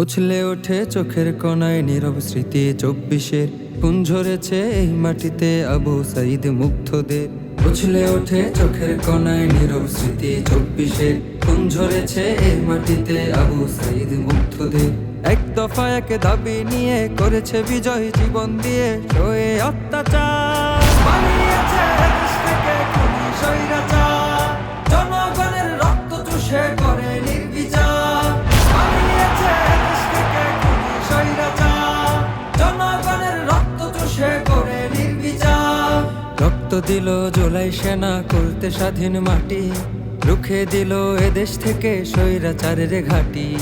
উছলে ওঠে চোখের কোনায় নীরব স্মৃতি চব্বিশের। খুন ঝরেছে এই মাটিতে আবু সাইদ মুগ্ধদের। উছলে ওঠে চোখের কোনায় নীরব স্মৃতি চব্বিশের। খুন ঝরেছে এই মাটিতে আবু সাইদ মুগ্ধদের। এক দফা এক দাবি নিয়ে করেছে বিজয় জীবন দিয়ে। অত্যাচার দিল জোলাই সেনা করতে স্বাধীন মাটি। রুখে দিল এদেশ থেকে স্বৈরাচারের ঘাটি।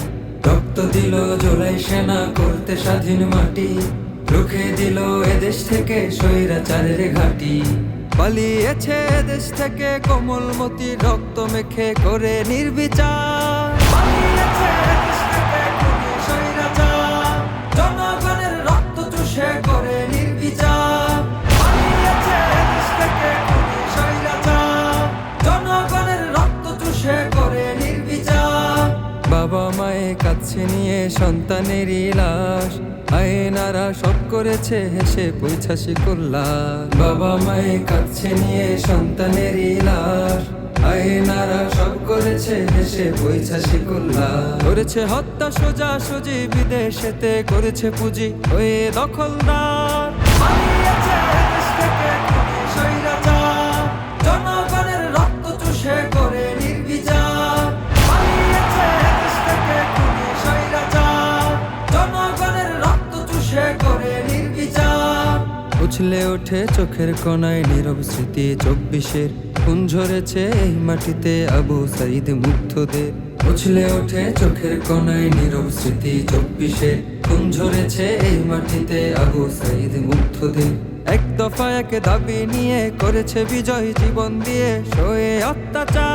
রক্ত দিল জোলাই সেনা করতে স্বাধীন মাটি। রুখে দিল এদেশ থেকে স্বৈরাচারের ঘাটি। পালিয়েছে দেশ থেকে কোমলমতি রক্ত মেখে করে নির্বিচার। কাছে নিয়ে সন্তানেরই লাশ। আয়নারা সব করেছে, হেসে পৈছাসি কল্যাণ বাবা মায়ে কাছে নিয়ে সন্তানেরই লাশ। আয়নারা সব করেছে, হেসে পৈছাসি কল্যাণ করেছে হত্যা সোজা সুজি বিদেশেতে করেছে পুঁজি। হয়ে দখলদার। উছলে ওঠে চোখের কোনায় নীরব স্মৃতি, চব্বিশের খুন ঝরেছে এই মাটিতে আবু সাইদ মুগ্ধদের। উছলে ওঠে চোখের কোনায় নীরব স্মৃতি, চব্বিশের খুন ঝরেছে এই মাটিতে আবু সাইদ মুগ্ধদের। এক দফা এক দাবি নিয়ে করেছে বিজয় জীবন দিয়ে সয়ে অত্যাচার